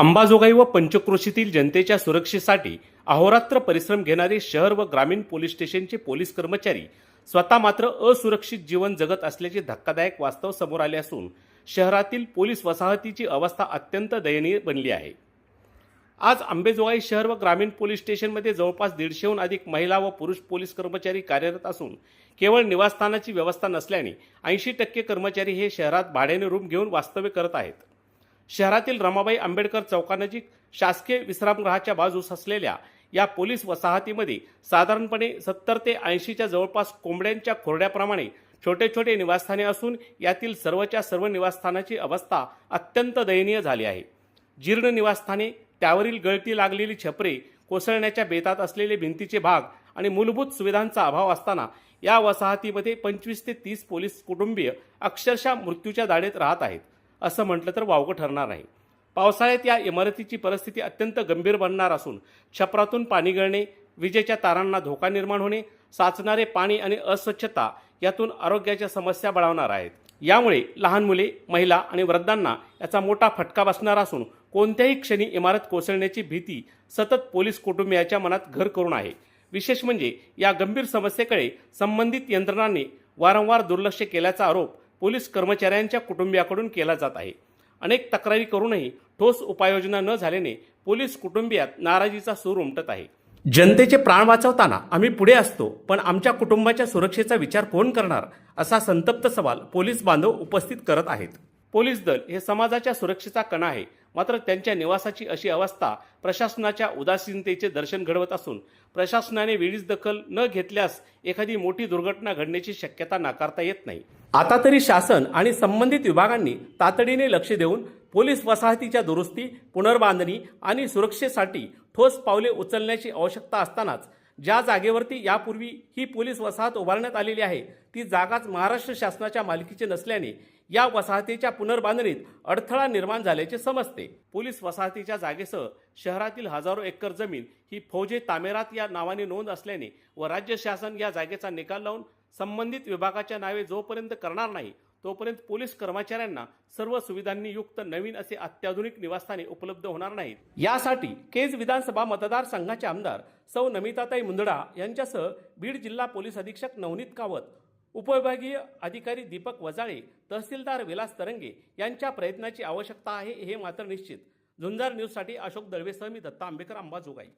अंबाजोगाई व पंचक्रोशीतील जनतेच्या सुरक्षेसाठी अहोरात्र परिश्रम घेणारे शहर व ग्रामीण पोलीस स्टेशनचे पोलीस कर्मचारी स्वतः मात्र असुरक्षित जीवन जगत असल्याचे धक्कादायक वास्तव समोर आले असून शहरातील पोलीस वसाहतीची अवस्था अत्यंत दयनीय बनली आहे. आज अंबेजोगाई शहर व ग्रामीण पोलीस स्टेशनमध्ये जवळपास दीडशेहून अधिक महिला व पुरुष पोलीस कर्मचारी कार्यरत असून केवळ निवासस्थानाची व्यवस्था नसल्याने ऐंशी टक्के कर्मचारी हे शहरात भाड्याने रूम घेऊन वास्तव्य करत आहेत. शहरातील रमाबाई आंबेडकर चौकानजीक शासकीय विश्रामगृहाच्या बाजूस असलेल्या या पोलीस वसाहतीमध्ये साधारणपणे सत्तर ते ऐंशीच्या जवळपास कोंबड्यांच्या खोरड्याप्रमाणे छोटे छोटे निवासस्थाने असून यातील सर्वच्या सर्व निवासस्थानाची अवस्था अत्यंत दयनीय झाली आहे. जीर्ण निवासस्थाने त्यावरील गळती लागलेली छपरे कोसळण्याच्या बेतात असलेले भिंतीचे भाग आणि मूलभूत सुविधांचा अभाव असताना या वसाहतीमध्ये पंचवीस ते तीस पोलीस कुटुंबीय अक्षरशः मृत्यूच्या दाढेत राहत आहेत. असं म्हटलं तर वावगं ठरणार नाही. पावसाळ्यात या इमारतीची परिस्थिती अत्यंत गंभीर बनणार असून छपरातून पाणी गळणे विजेच्या तारांना धोका निर्माण होणे साचणारे पाणी आणि अस्वच्छता यातून आरोग्याच्या समस्या बळावणार आहेत. यामुळे लहान मुले महिला आणि वृद्धांना याचा मोठा फटका बसणार असून कोणत्याही क्षणी इमारत कोसळण्याची भीती सतत पोलीस कुटुंबियाच्या मनात घर करून आहे. विशेष म्हणजे या गंभीर समस्येकडे संबंधित यंत्रणांनी वारंवार दुर्लक्ष केल्याचा आरोप पोलीस कर्मचाऱ्यांच्या कुटुंबियाकडून केला जात आहे. अनेक तक्रारी करूनही ठोस उपाययोजना न झाल्याने पोलीस कुटुंबियात नाराजीचा सूर उमटत आहे. जनतेचे प्राण वाचवताना आम्ही पुढे असतो पण आमच्या कुटुंबाच्या सुरक्षेचा विचार कोण करणार असा संतप्त सवाल पोलीस बांधव उपस्थित करत आहेत. पोलीस दल हे समाजाच्या सुरक्षेचा कणा आहे. मात्र त्यांच्या निवासाची अशी अवस्था प्रशासनाच्या उदासीनतेचे दर्शन घडवत असून प्रशासनाने वेळीच दखल न घेतल्यास एखादी मोठी दुर्घटना घडण्याची शक्यता नाकारता येत नाही. आता तरी शासन आणि संबंधित विभागांनी तातडीने लक्ष देऊन पोलीस वसाहतीच्या दुरुस्ती पुनर्बांधणी आणि सुरक्षेसाठी ठोस पावले उचलण्याची आवश्यकता असतानाच ज्या जागेवरती यापूर्वी ही पोलीस वसाहत उभारण्यात आलेली आहे ती जागाच महाराष्ट्र शासनाच्या मालकीची नसल्याने या वसाहतीच्या पुनर्बांधणीत अडथळा निर्माण झाल्याचे समजते. पोलीस वसाहतीच्या जागेसह शहरातील हजारो एकर जमीन ही फौजे तामेरात या नावाने नोंद असल्याने व राज्य शासन या जागेचा निकाल लावून संबंधित विभागाच्या नावे जोपर्यंत करणार नाही तोपर्यंत पोलीस कर्मचाऱ्यांना सर्व सुविधांनी युक्त नवीन असे अत्याधुनिक निवासस्थाने उपलब्ध होणार नाहीत. यासाठी केज विधानसभा मतदारसंघाचे आमदार सौ नमिताताई मुंदडा यांच्यासह बीड जिल्हा पोलीस अधीक्षक नवनीत कावत उपविभागीय अधिकारी दीपक वजाळे तहसीलदार विलास तरंगे यांच्या प्रयत्नाची आवश्यकता आहे हे मात्र निश्चित. झुंजार न्यूजसाठी अशोक दळवेसह मी दत्ता आंबेकर अंबाजोगाई